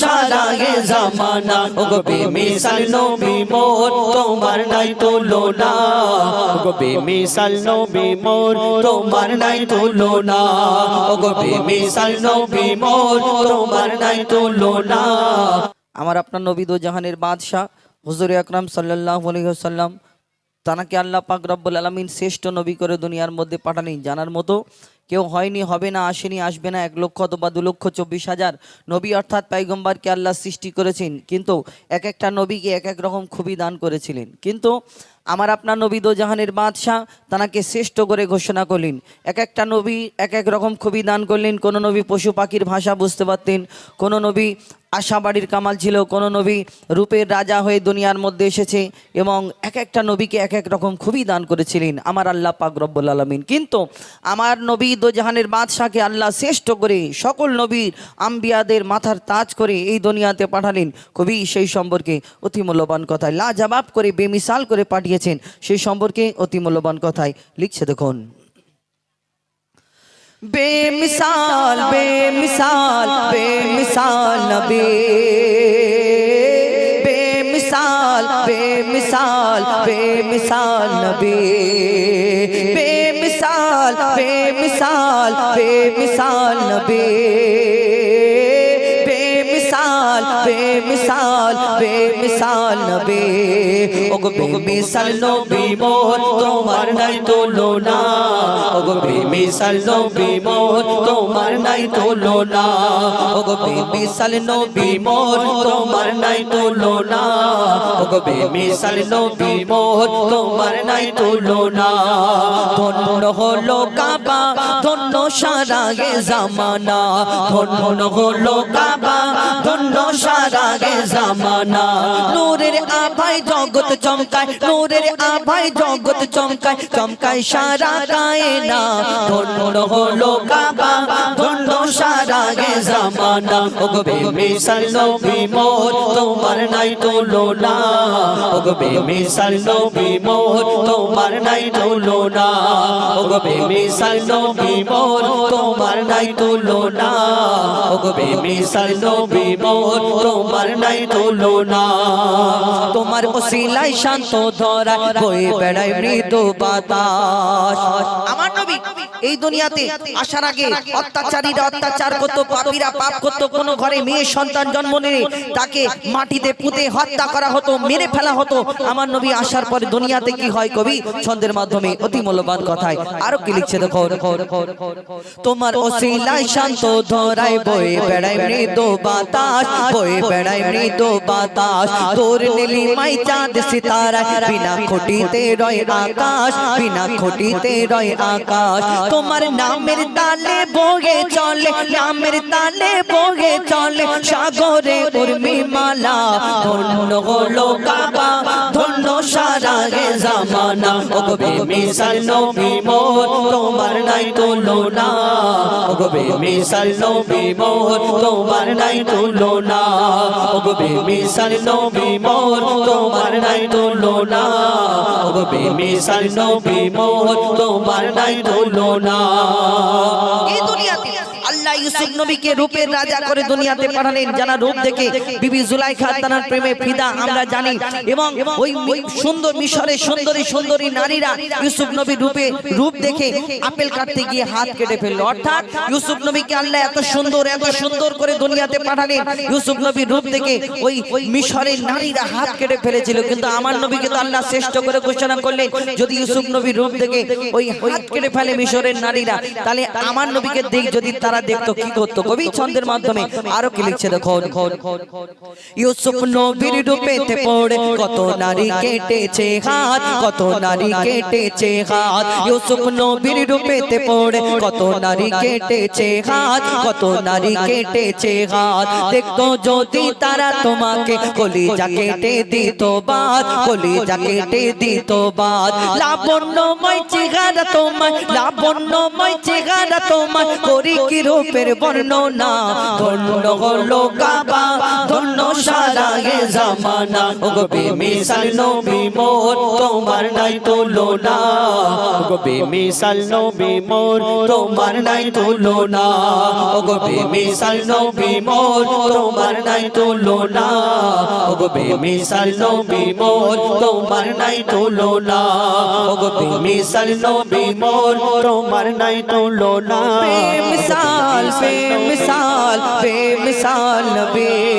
সারা গে জামানা। তোমার নাই তোমার নাই তোমার নাই আমার আপনার নবী দো জাহানের বাদশাহ, হুজুর আকরাম সাল্লাল্লাহু আলাইহি ওয়াসাল্লাম, তানাকে আল্লাহ পাক রব্বুল আলমিন শ্রেষ্ঠ নবী করে দুনিয়ার মধ্যে পাঠানি। জানার মতো কেউ হয়নি, হবে না, আসেনি, আসবে না, এক লক্ষ অথবা দু লক্ষ চব্বিশ হাজার নবী অর্থাৎ পাইগম্বারকে আল্লাহ সৃষ্টি করেছেন। কিন্তু এক একটা নবীকে এক এক রকম খুবই দান করেছিলেন। কিন্তু আমার আপনার নবী দো জাহানের বাদশাহ, তানাকে শ্রেষ্ঠ করে ঘোষণা করলেন। এক একটা নবী এক এক রকম খুবই দান করলেন। কোনো নবী পশু পাখির ভাষা বুঝতে পারতেন, কোনো নবী আশাবাড়ির কামাল ছিল, কোনো নবী রূপের রাজা হয়ে দুনিয়ার মধ্যে এসেছে এবং এক একটা নবীকে এক এক রকম খুবই দান করেছিলেন। আমার আল্লাহ পাক রব্বুল আলমিন। কিন্তু আমার নবী দোজাহানের বাদশাহকে আল্লাহ শ্রেষ্ঠ করে সকল নবীর আম্বিয়াদের মাথার তাজ করে এই দুনিয়াতে পাঠালেন। কবি সেই সম্পর্কে অতি মূল্যবান কথায় লাজবাব করে, বেমিসাল করে পাঠিয়েছেন সেই সম্পর্কে অতি মূল্যবান কথায় লিখছে দেখুন। বেমিসাল বেমিসাল বেমিসাল নবী। বেমিসাল বেমিসাল বেমিসাল নবী। বেমিসাল বেমিসাল বেমিসাল নবী। বেমিসাল বেমিসাল নবী। ওগো বেমিসাল নবী মোর তোমার নাই তুলনা। ওগো বেমিসাল নবী মোর তোমার নাই তুলনা। ওগো বেমিসাল নবী মোর তোমার নাই তুলনা। ওগো বেমিসাল নবী মোর তোমার নাই তুলনা। ধন্য হলো কাবা, ধন্য সারা গে জামানা। ধন্য হলো কাবা, ধন্য সারা গে জামানা। নূরের আভাই জগৎ চমকায়, নূরের আভাই জগৎ চমকায় চমকায় সারা কায়না। ধন্য হলো জামানা, ওগো বেমিসাল নবী মোর তোমার নাই তুলনা ওগো বেমিসাল নবী মোর তোমার নাই তুলনা ওগো বেমিসাল নবী মোর তোমার নাই তুলনা ওগো বেমিসাল নবী মোর তোমার নাই তুলনা তোমার ওসিলাই শান্ত ধরা, বয়ে বেড়ায় মৃদু বাতাস। আমার নবী এই দুনিয়াতে আসার আগে অত্যাচারীরা অত্যাচার করতো, পাপীরা পাপ করতো, কোনো ঘরে মেয়ে সন্তান জন্ম নিলে তাকে মাটিতে পুঁতে হত্যা করা হতো, মেরে ফেলা হতো। আমার নবী আসার পরে দুনিয়াতে কি হয় কবি? ছন্দের মাধ্যমে অতি মূল্যবান কথায়। আরও কি লিখছে তোমার ওসিলায় শান্ত ধরায় বয়ে বেড়ায় মৃদু বাতাস, বয়ে বেড়ায় মৃদু বাতাস। তোর নীলিমাই চাঁদ, সিতারায়, বিনা খুঁটিতে রয় আকাশ, বিনা খুঁটিতে রয় আকাশ তোমার নামের তালে বগে চলে, নামের তালে বগে চলে, সাগরে উর্মি মালা ধন্য হলো কাবা জামানা ওগো বেমিসাল নবী মোর, তোমার নাই তুলনা। ওগো বেমিসাল নবী মোর, তোমার নাই তুলনা। ওগো বেমিসাল নবী মোর, তোমার নাই তুলনা। ওগো বেমিসাল নবী মোর, তোমার নাই তুলনা। এই দুনিয়াতে আল্লাহ ইউসুফ নবীকে রূপের রাজা করে দুনিয়াতে পাঠালেন। রূপ দেখে বিবি জুলাইখা প্রেমে ফিদা, আমরা জানি। এবং ওই সুন্দর মিশরের সুন্দরী সুন্দরী নারীরা ইউসুফ নবীর রূপে রূপ দেখে আপেল কাটতে গিয়ে হাত কেটে ফেলল। অর্থাৎ ইউসুফ নবীকে আল্লাহ এত সুন্দর এত সুন্দর করে দুনিয়াতে পাঠালেন। ইউসুফ নবীর রূপ দেখে ওই মিশরের নারীরা হাত কেটে ফেলেছিল। কিন্তু আমার নবীকে তো আল্লাহ শ্রেষ্ঠ করে ঘোষণা করলেন, যদি ইউসুফ নবীর রূপ দেখে ওই হাত কেটে ফেলে মিশরের নারীরা, তাহলে আমার নবীকে দেখ যদি তারা দেখতো কি করতো? কবি ছন্দের মাধ্যমে আরও কি লিখছে? দেখো ইউসুফ নবীর রূপেতে পড়ে কত নারী কেটেছে হাত কত নারী কেটেছে হাত। ইউসুফ নবীর রূপেতে পড়ে কত নারী কেটেছে হাত কত নারী কেটেছে হাত। দেখতো যদি তারা তোমাকে কলিজা কেটে দিত বাদ কলিজা কেটে দিত বাদ। লাবণ্যময় চেহারা তোমায় লাবণ্যময় চেহারা তোমায় করি কি রূপের বর্ণনা, ধন্য হলো কাবা, ধন্য সারা এ জামানা। ও গো বেমিসাল নবী, মোর তোমার নাই তুলনা। ও গো বেমিসাল নবী, মোর তোমার নাই তুলনা। ও গো বেমিসাল নবী, মোর তোমার নাই তুলনা। ও গো বেমিসাল নবী, মোর তোমার নাই তুলনা। ও গো বেমিসাল নবী, মোর তোমার নাই তুলনা। বেমিসাল বেমিসাল বেমিসাল নবী বেমিসাল